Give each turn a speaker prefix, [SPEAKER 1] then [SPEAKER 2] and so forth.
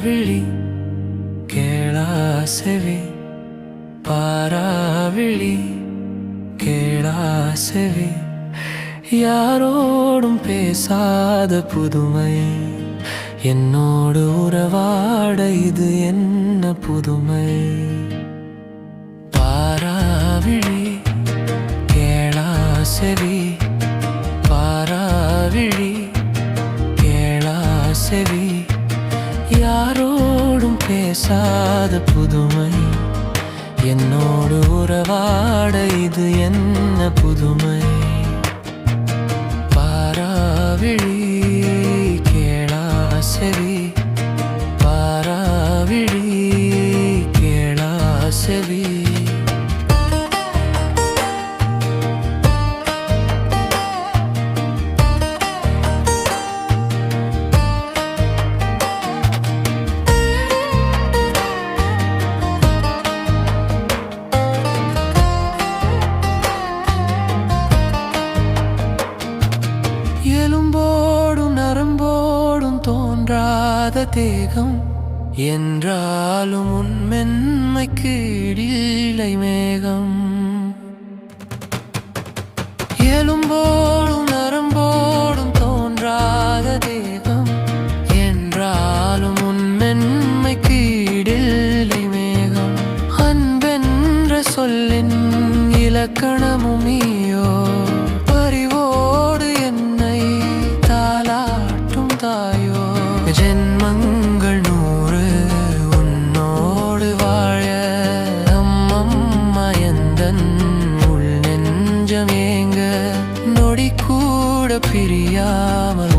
[SPEAKER 1] பாராவிழி கேளாசெவி. பாராவிழி கேளாசெவி. யாரோடும் பேசாத புதுமை என்னோடு உறவாட இது என்ன புதுமை? பேசாத புதுமை. என்னோடு உறவாட இது என்ன புதுமை? பாராவிழி இல்லாத தேகம் என்றாலும் உன் மென்மைக்கு இடிலை மேகம். எலும்போடும் நரம்போடும் தோன்றாத தேகம் என்றாலும் உன் மென்மைக்கு இடிலை மேகம். அன்பென்ற சொல்லின் இலக்கணமும் நீ prettier,